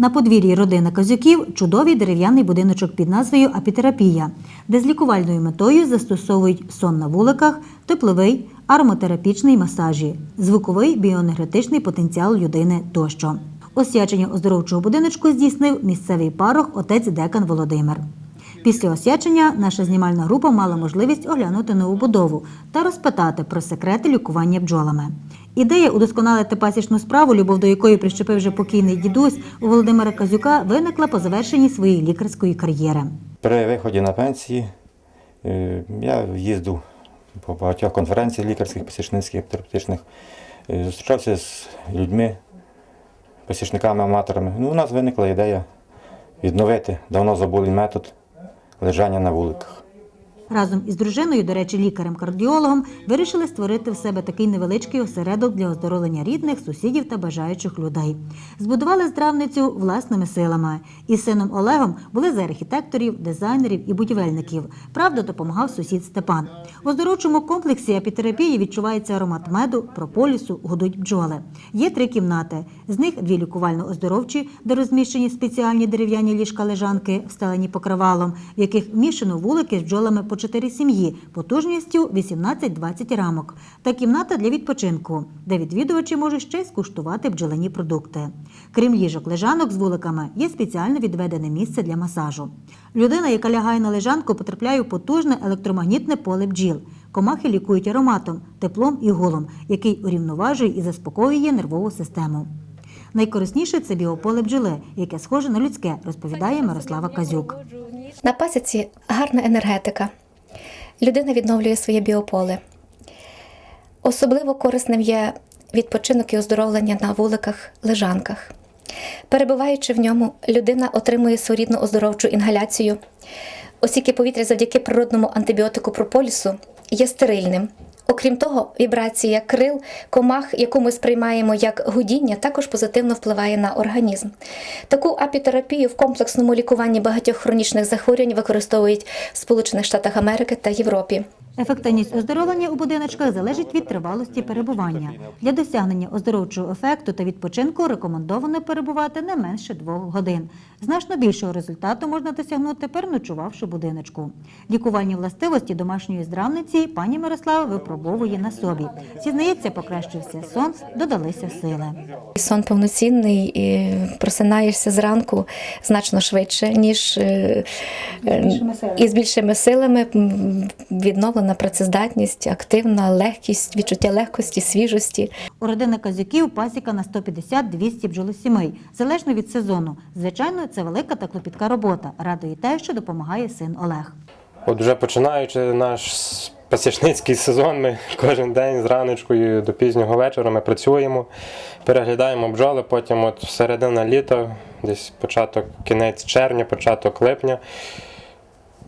На подвір'ї родини Казюків чудовий дерев'яний будиночок під назвою Апітерапія, де з лікувальною метою застосовують сон на вуликах, тепловий, ароматерапічний масажі, звуковий біоенергетичний потенціал людини тощо. Освячення оздоровчого будиночку здійснив місцевий парох отець Декан Володимир. Після освячення наша знімальна група мала можливість оглянути нову будову та розпитати про секрети лікування бджолами. Ідея удосконалити пасічну справу, любов до якої прищепив вже покійний дідусь у Володимира Казюка, виникла по завершенні своєї лікарської кар'єри. При виході на пенсії е, я їздив по багатьох конференціях лікарських, пасічницьких, терапевтичних, е, зустрічався з людьми, пасічниками, аматорами. Ну, у нас виникла ідея відновити давно забулий метод лежання на вуликах. Разом із дружиною, до речі, лікарем-кардіологом, вирішили створити в себе такий невеличкий осередок для оздоровлення рідних, сусідів та бажаючих людей. Збудували здравницю власними силами. Із сином Олегом були за архітекторів, дизайнерів і будівельників. Правда, допомагав сусід Степан. У оздоровчому комплексі апітерапії відчувається аромат меду, прополісу, гудуть бджоли. Є три кімнати. З них дві лікувально-оздоровчі, де розміщені спеціальні дерев'яні ліжка-лежанки, встелені покривалом, в яких вмішано вулики з бджолами по чотири сім'ї, потужністю 18-20 рамок. Та кімната для відпочинку, де відвідувачі можуть ще скуштувати бджолині продукти. Крім ліжок лежанок з вуликами, є спеціально відведене місце для масажу. Людина, яка лягає на лежанку, потрапляє у потужне електромагнітне поле бджіл. Комахи лікують ароматом, теплом і гулом, який урівноважує і заспокоює нервову систему. Найкорисніше це біополе бджоли, яке схоже на людське, розповідає Мирослава Казюк. На пасіці гарна енергетика. Людина відновлює своє біополе. Особливо корисним є відпочинок і оздоровлення на вуликах, лежанках. Перебуваючи в ньому, людина отримує своєрідну оздоровчу інгаляцію, оскільки повітря завдяки природному антибіотику прополісу є стерильним. Окрім того, вібрація крил, комах, яку ми сприймаємо як гудіння, також позитивно впливає на організм. Таку апітерапію в комплексному лікуванні багатьох хронічних захворювань використовують в Сполучених Штатах Америки та Європі. Ефективність оздоровлення у будиночках залежить від тривалості перебування. Для досягнення оздоровчого ефекту та відпочинку рекомендовано перебувати не менше двох годин. Значно більшого результату можна досягнути, переночувавши будиночку. Лікувальні властивості домашньої здравниці пані Мирослава випробовує на собі. Зізнається, покращився сон, додалися сили. Сон повноцінний, і просинаєшся зранку значно швидше, ніж е, е, і з більшими силами відновлена працездатність, активна легкість, відчуття легкості, свіжості. У родини Казюків пасіка на 150-200 бджолосімей, залежно від сезону. Звичайно, це велика та клопітка робота. Радує те, що допомагає син Олег. От вже починаючи наш пасічницький сезон, ми кожен день з раночкою до пізнього вечора ми працюємо, переглядаємо бджоли, потім от середина літа, десь початок, кінець червня, початок липня.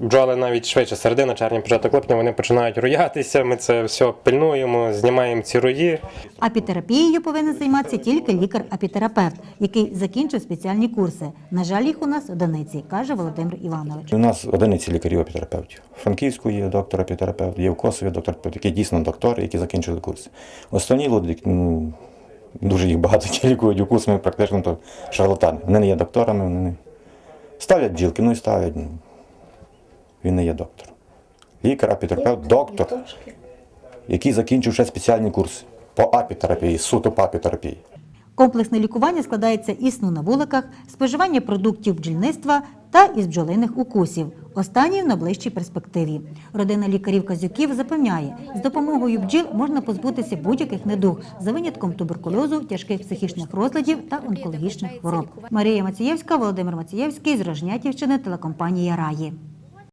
Бджоли навіть швидше, середина червня, початок липня, вони починають роятися. Ми це все пильнуємо, знімаємо ці рої. Апітерапією повинен займатися тільки лікар-апітерапевт, який закінчив спеціальні курси. На жаль, їх у нас одиниці, каже Володимир Іванович. У нас одиниці лікарів апітерапевтів. У Франківську є доктор апітерапевт, є в Косові доктор які дійсно доктори, які закінчили курси. Останні люди, ну, дуже їх багато які лікують у курсами, практично то шарлатани. Вони не є докторами, вони не ставлять бджілки, ну і ставлять. Він не є доктор. Лікар, апітерапевт, доктор, який закінчив ще спеціальні курси по апітерапії, суто по апітерапії. Комплексне лікування складається із сну на вуликах, споживання продуктів бджільництва та із бджолиних укусів. Останні в найближчій перспективі. Родина лікарів Казюків запевняє, з допомогою бджіл можна позбутися будь-яких недуг за винятком туберкульозу, тяжких психічних розладів та онкологічних хвороб. Марія Мацієвська, Володимир Мацієвський з Рожнятівщини, телекомпанія Раї.